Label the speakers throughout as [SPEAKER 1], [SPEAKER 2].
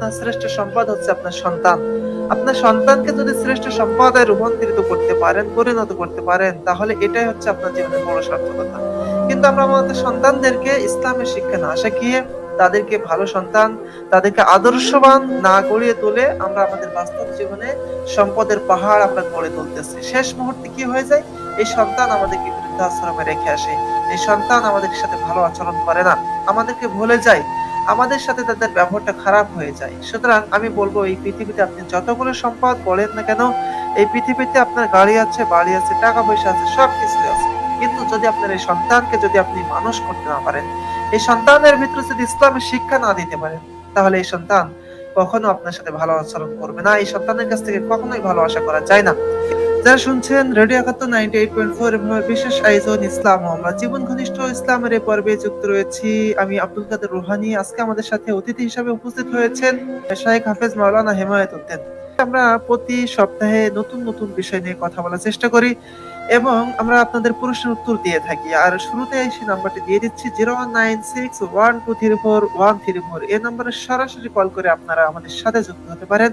[SPEAKER 1] আপনার শ্রেষ্ঠ সম্পদ হচ্ছে আপনার সন্তান। আপনার সন্তানকে যদি শ্রেষ্ঠ সম্পদে রূপান্তরিত করতে পারেন, পরিণত করতে পারেন, তাহলে এটাই হচ্ছে আপনার জীবনের বড় সার্থকতা। কিন্তু আমরা আমাদের সন্তানদেরকে ইসলামের শিক্ষা না শিখিয়ে তাদেরকে ভালো সন্তান, তাদেরকে আদর্শবান না গড়িয়ে তুলে আমরা আমাদের বাস্তব জীবনে সম্পদের পাহাড় আমরা গড়ে তুলতেছি। শেষ মুহূর্তে কি হয়ে যায়? এই সন্তান আমাদেরকে বৃদ্ধাশ্রমে রেখে আসে। এই সন্তান আমাদের সাথে ভালো আচরণ করে না। আমাদেরকে ভুলে যায়। আমাদের সাথে তাদের ব্যবহারটা খারাপ হয়ে যায়। সুতরাং আমি বলব, এই পৃথিবীতে আপনি যতগুলো সম্পদ বলেন না কেন, এই পৃথিবীতে আপনার গাড়ি আছে, বাড়ি আছে, টাকা পয়সা আছে সব কিছু আছে। কিন্তু যদি আপনার এই সন্তানকে যদি আপনি মানুষ করতে না পারেন, এই সন্তানের ভিতরে যদি ইসলামের শিক্ষা না দিতে পারেন, তাহলে এই সন্তান কখনো আপনার সাথে ভালো আচরণ করবে না। এই সন্তানের কাছ থেকে কখনোই ভালো আশা করা যায় না। যারা শুনছেন রেডিও একাত্তর নাইনটি এইট পয়েন্ট ফোর বিশেষ আয়োজন ইসলাম, আমরা জীবন ঘনিষ্ঠ ইসলামের এই পর্বে যুক্ত রয়েছি। আমি আব্দুল কাদের আজকে আমাদের সাথে অতিথি হিসাবে উপস্থিত হয়েছেন শাহেখ হাফেজ মাওলানা হেমায়ত উদ্দিন। আমরা প্রতি সপ্তাহে নতুন নতুন বিষয় নিয়ে কথা বলার চেষ্টা করি এবং আমরা আপনাদের প্রশ্নের উত্তর দিয়ে থাকি। আর শুরুতে সেই নাম্বারটি দিয়ে দিচ্ছি, zero one nine six one two three four one three four. এই নম্বরে সরাসরি কল করে আপনারা আমাদের সাথে যুক্ত হতে পারেন।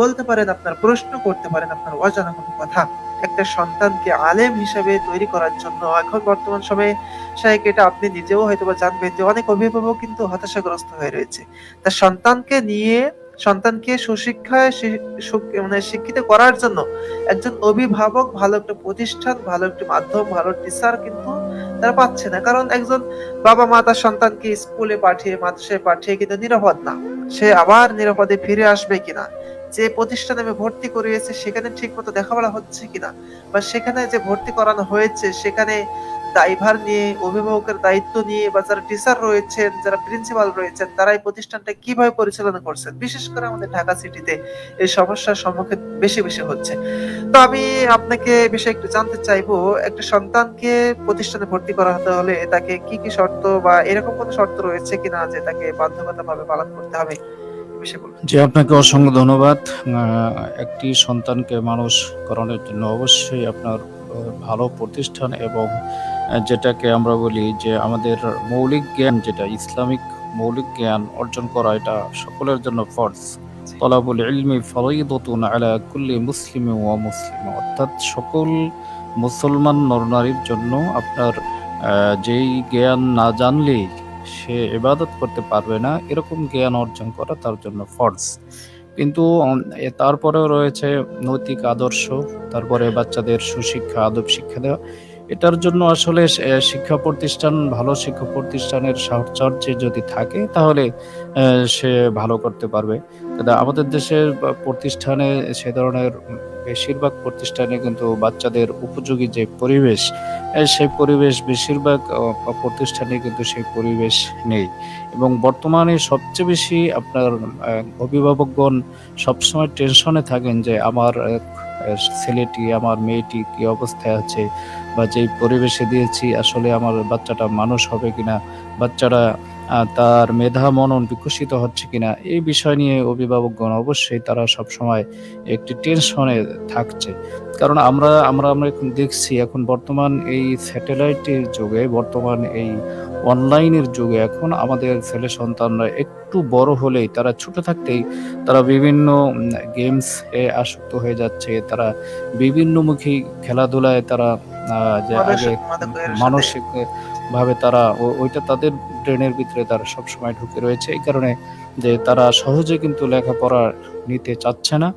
[SPEAKER 1] বলতে পারেন, আপনার প্রশ্ন করতে পারেন, আপনার অজানা কোনো কথা। একটা সন্তানকে আলেম হিসাবে তৈরি করার জন্য এখন বর্তমান সময়ে শাহেক এটা আপনি নিজেও হয়তো বা জানবেন যে অনেক অভিভাবক কিন্তু হতাশাগ্রস্ত হয়ে রয়েছে। তার সন্তানকে নিয়ে, সন্তানকে সুশিক্ষায় মানে শিক্ষিত করার জন্য একজন অভিভাবক ভালো একটা প্রতিষ্ঠান, ভালো একটা মাধ্যম, ভালো টিচার কিন্তু তারা পাচ্ছে না। কারণ একজন বাবা মা তার সন্তানকে স্কুলে পাঠিয়ে, মাদ্রাসায় পাঠিয়ে কিন্তু নিরাপদ না। সে আবার নিরাপদে ফিরে আসবে কিনা? যে প্রতিষ্ঠানে আমি ভর্তি করিয়েছি, সেখানে ঠিক মতো দেখাবলা হচ্ছে কিনা? বা সেখানে যে ভর্তি করানো হয়েছে, সেখানে দায়ভার নিয়ে, অভিভাবকের দায়িত্ব নিয়ে, বা যারা টিচার রয়েছেন, যারা প্রিন্সিপাল রয়েছেন, তারা এই প্রতিষ্ঠানটা কীভাবে পরিচালনা করছেন? বিশেষ করে আমাদের ঢাকা সিটিতে এই সমস্যার সম্মুখীন বেশি বেশি হচ্ছে। তো আমি আপনাকে বিষয়ে একটু জানতে চাইব, একটা সন্তানকে প্রতিষ্ঠানে ভর্তি করা হতে হলে তাকে কি কি শর্ত বা এরকম কোনো শর্ত রয়েছে কিনা যে তাকে বাধ্যগতভাবে পালন করতে হবে?
[SPEAKER 2] জি আপনাকে অসংখ্য ধন্যবাদ। একটি সন্তানকে মানুষ করানোর জন্য অবশ্যই আপনার ভালো প্রতিষ্ঠান এবং যেটাকে আমরা বলি যে আমাদের মৌলিক জ্ঞান যেটা ইসলামিক মৌলিক জ্ঞান অর্জন করা এটা সকলের জন্য ফরজ। তলাবুল ইলমি ফরইদতুন আলা কুল্লি মুসলিম ওয়া মুসলিম। অর্থাৎ সকল মুসলমান নরনারীর জন্য আপনার যেই জ্ঞান না জানলেই সে এবাদত করতে পারবে না, এরকম জ্ঞান অর্জন করা তার জন্য ফরজ। কিন্তু তারপরেও রয়েছে নৈতিক আদর্শ, তারপরে বাচ্চাদের সুশিক্ষা, আদব শিক্ষা দেওয়া। এটার জন্য আসলে শিক্ষা প্রতিষ্ঠান ভালো শিক্ষা প্রতিষ্ঠানের সাহচর্যে যদি থাকে, তাহলে সে ভালো করতে পারবে। আমাদের দেশের প্রতিষ্ঠানে সে ধরনের বেশিরভাগ প্রতিষ্ঠানে কিন্তু বাচ্চাদের উপযোগী যে পরিবেশ সেই পরিবেশ বেশিরভাগ প্রতিষ্ঠানে কিন্তু সেই পরিবেশ নেই। এবং বর্তমানে সবচেয়ে বেশি আপনার অভিভাবকগণ সবসময় টেনশনে থাকেন যে, আমার ছেলেটি, আমার মেয়েটি কি অবস্থায় আছে? বা যেই পরিবেশে দিয়েছি, আসলে আমার বাচ্চাটা মানুষ হবে কিনা বাচ্চাটা তার মেধা মনন বিকশিত হচ্ছে কিনা, এই বিষয় নিয়ে অভিভাবকগণ অবশ্যই তারা সবসময় একটি টেনশনে থাকছে। কারণ আমরা আমরা আমরা এখন দেখছি, এখন বর্তমান এই স্যাটেলাইটের যুগে, বর্তমান এই অনলাইনের যুগে এখন আমাদের ছেলে সন্তানরা একটু বড় হলেই তারা ছোট থাকতেই তারা বিভিন্ন গেমস এ আসক্ত হয়ে যাচ্ছে তারা বিভিন্নমুখী খেলাধুলায় তারা যে আগে মানসিক ভাবে তারা ওইটা তাদের ব্রেনের ভিতরে তারা সবসময় ঢুকে রয়েছে। এই কারণে যে তারা সহজে কিন্তু লেখাপড়া নিতে চাচ্ছে না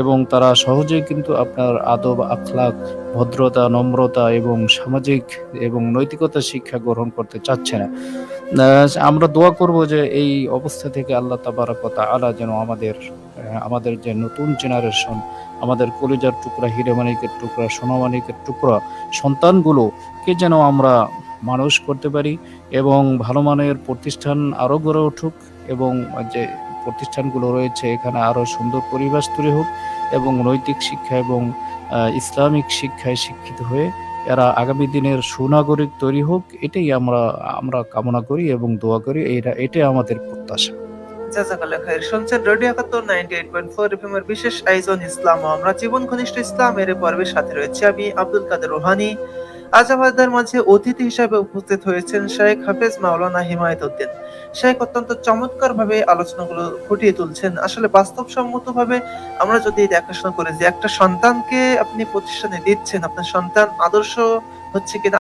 [SPEAKER 2] এবং তারা সহজেই কিন্তু আপনার আদব আখলাক ভদ্রতা, নম্রতা এবং সামাজিক এবং নৈতিকতা শিক্ষা গ্রহণ করতে চাচ্ছে না। আমরা দোয়া করব যে এই অবস্থা থেকে আল্লাহ তাবারাকতা আলা যেন আমাদের আমাদের যে নতুন জেনারেশন আমাদের কলিজার টুকরা হিরেমানিকের টুকরা সোনামানিকের টুকরা সন্তানগুলোকে যেন আমরা মানুষ করতে পারি এবং ভালো মানের প্রতিষ্ঠান আরও গড়ে উঠুক এবং যে প্রতিষ্ঠানগুলো রয়েছে, এখানে আরও সুন্দর পরিবেশ তৈরি হোক এবং নৈতিক শিক্ষা এবং ইসলামিক শিক্ষায় শিক্ষিত হয়ে এরা আগামী দিনের সুনাগরিক তৈরি হোক, এটাই আমরা আমরা কামনা করি এবং দোয়া করি। এটা এটাই আমাদের প্রত্যাশা।
[SPEAKER 1] নাইনটি এইট পয়েন্ট এর বিশেষ আয়োজন ইসলাম আমরা জীবন ঘনিষ্ঠ ইসলামের এই পর্বের সাথে রয়েছে আমি আজ আমাদের মাঝে অতিথি হিসাবে উপস্থিত হয়েছেন শেখ হাফেজ মাওলানা হিমায়ত উদ্দিন। শেখ অত্যন্ত চমৎকারভাবে আলোচনাগুলো ফুটিয়ে তুলছেন। আসলে বাস্তবসম্মতভাবে আমরা যদি দেখাশোনা করি যে একটা সন্তানকে আপনি প্রতিষ্ঠানে দিচ্ছেন, আপনার সন্তান আদর্শ হচ্ছে কিনা